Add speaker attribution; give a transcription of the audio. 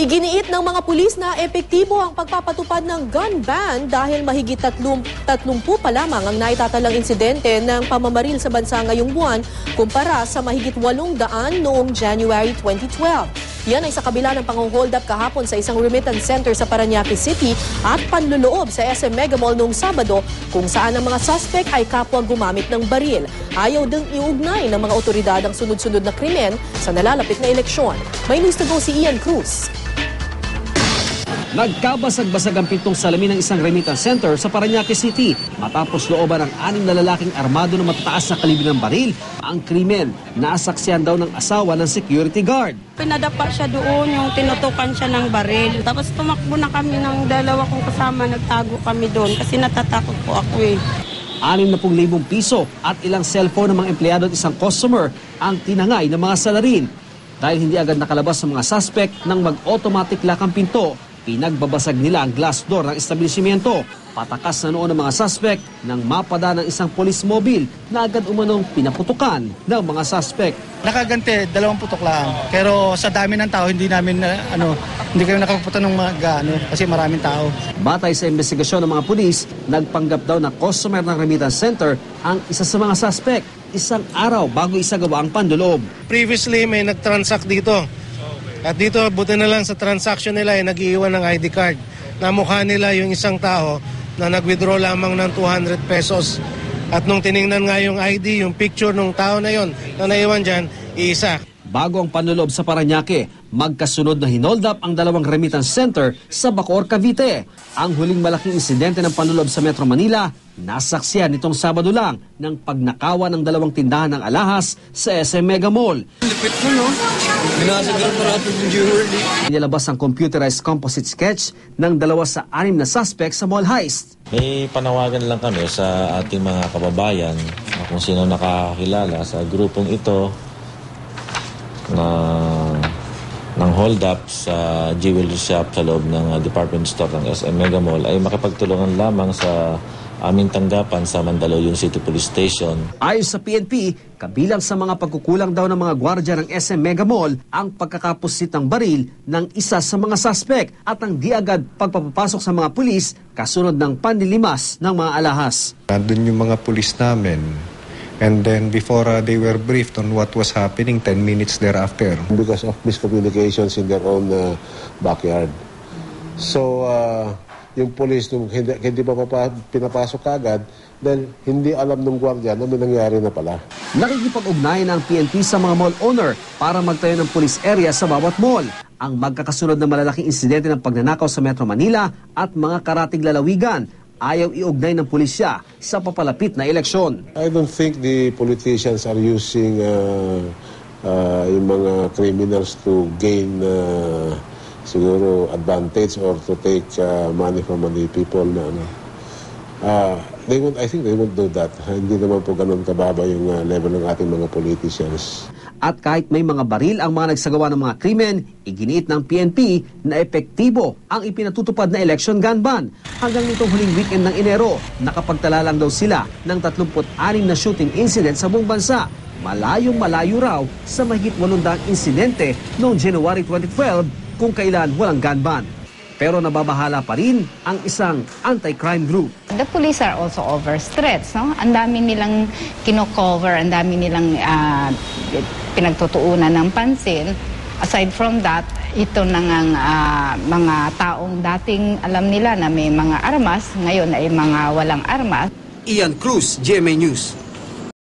Speaker 1: Iginiit ng mga pulis na epektibo ang pagpapatupad ng gun ban dahil mahigit tatlum, tatlumpu pa lamang ang naitatalang insidente ng pamamaril sa bansa ngayong buwan kumpara sa mahigit walong daan noong January 2012. Yan ay sa kabila ng pang-hold up kahapon sa isang remittance center sa Paranaque City at panluloob sa SM Mega Mall noong Sabado kung saan ang mga suspect ay kapwa gumamit ng baril. Ayaw ding iugnay ng mga otoridad ang sunod-sunod na krimen sa nalalapit na eleksyon. May news to go si Ian Cruz.
Speaker 2: Nagkabasag-basag ang pitong salamin ng isang remittance center sa Paranaque City matapos looban ng anim na lalaking armado ng matataas na kalibre ng baril. Ang krimen, naasaksihan daw ng asawa ng security guard.
Speaker 3: Pinadapa siya doon, yung tinutukan siya ng baril. Tapos tumakbo na kami ng dalawa kong kasama, nagtago kami doon kasi natatakot po ako eh.
Speaker 2: 60,000 piso at ilang cellphone ng mga empleyado at isang customer ang tinangay ng mga salarin. Dahil hindi agad nakalabas sa mga suspect nang mag-automatic lock ang pinto, pinagbabasag nila ang glass door ng establishmento. Patakas na noon ng mga suspect nang mapada ng isang police mobile na agad umanong pinaputukan ng mga suspect.
Speaker 4: Nakagante, dalawang putok lang. Pero sa dami ng tao, hindi namin, na, ano, hindi kami nakakapunta ng mga, ano, kasi maraming tao.
Speaker 2: Batay sa investigasyon ng mga pulis, nagpanggap daw na customer ng remittance center ang isa sa mga suspect isang araw bago isagawa ang panduloob.
Speaker 5: Previously, may nag-transact dito. At dito, buti na lang sa transaction nila ay nag-iiwan ng ID card. Namukha nila yung isang tao na nag-withdraw lamang ng 200 pesos. At nung tiningnan nga yung ID, yung picture ng tao na yon na naiwan dyan, iisa.
Speaker 2: Bago ang panloob sa Paranaque, magkasunod na hinold up ang dalawang remittance center sa Bacoor, Cavite. Ang huling malaking insidente ng panloob sa Metro Manila, nasaksiyan nitong Sabado lang ng pagnakawa ng dalawang tindahan ng alahas sa SM Mega Mall. Inilabas ang computerized composite sketch ng dalawa sa anim na suspect sa mall heist.
Speaker 6: May panawagan lang kami sa ating mga kababayan na kung sino nakakilala sa grupong ito na ng hold up sa jewelry shop sa loob ng uh, department store ng SM Mega Mall ay makipagtulungan lamang sa aming tanggapan sa Mandaluyong City Police Station.
Speaker 2: Ayon sa PNP, kabilang sa mga pagkukulang daw ng mga gwardya ng SM Mega Mall ang pagkakapusit ng baril ng isa sa mga suspect at ang di agad pagpapapasok sa mga pulis kasunod ng panlilimas ng mga alahas.
Speaker 7: Nandun yung mga pulis namin. And then before uh, they were briefed on what was happening 10 minutes thereafter.
Speaker 8: because of miscommunications in their own uh, backyard. So, uh, yung police nung hindi, hindi pa papa, pinapasok kagad, then hindi alam ng gwardiya na may nangyari na pala.
Speaker 2: Nakikipag-ugnayan ang PNP sa mga mall owner para magtayo ng police area sa bawat mall. Ang magkakasunod na malalaking insidente ng pagnanakaw sa Metro Manila at mga karatig lalawigan ayaw iugnay ng pulisya sa papalapit na eleksyon.
Speaker 8: I don't think the politicians are using uh, uh, yung mga criminals to gain uh, siguro advantage or to take uh, money from the people na ano. Uh, they won't, I think they won't do that. Hindi naman po ganun kababa yung uh, level ng ating mga politicians.
Speaker 2: At kahit may mga baril ang mga nagsagawa ng mga krimen, iginiit ng PNP na epektibo ang ipinatutupad na election gun ban. Hanggang nitong huling weekend ng Enero, nakapagtala lang daw sila ng 36 na shooting incident sa buong bansa. Malayong malayo raw sa mahigit 800 insidente noong January 2012 kung kailan walang gun ban. Pero nababahala pa rin ang isang anti-crime group.
Speaker 9: The police are also overstretched, no? Ang dami nilang kino-cover, ang dami nilang ah, pinagtutuunan ng pansin. Aside from that, ito na ngang ah, mga taong dating alam nila na may mga armas, ngayon ay mga walang armas.
Speaker 2: Ian Cruz, GMA News.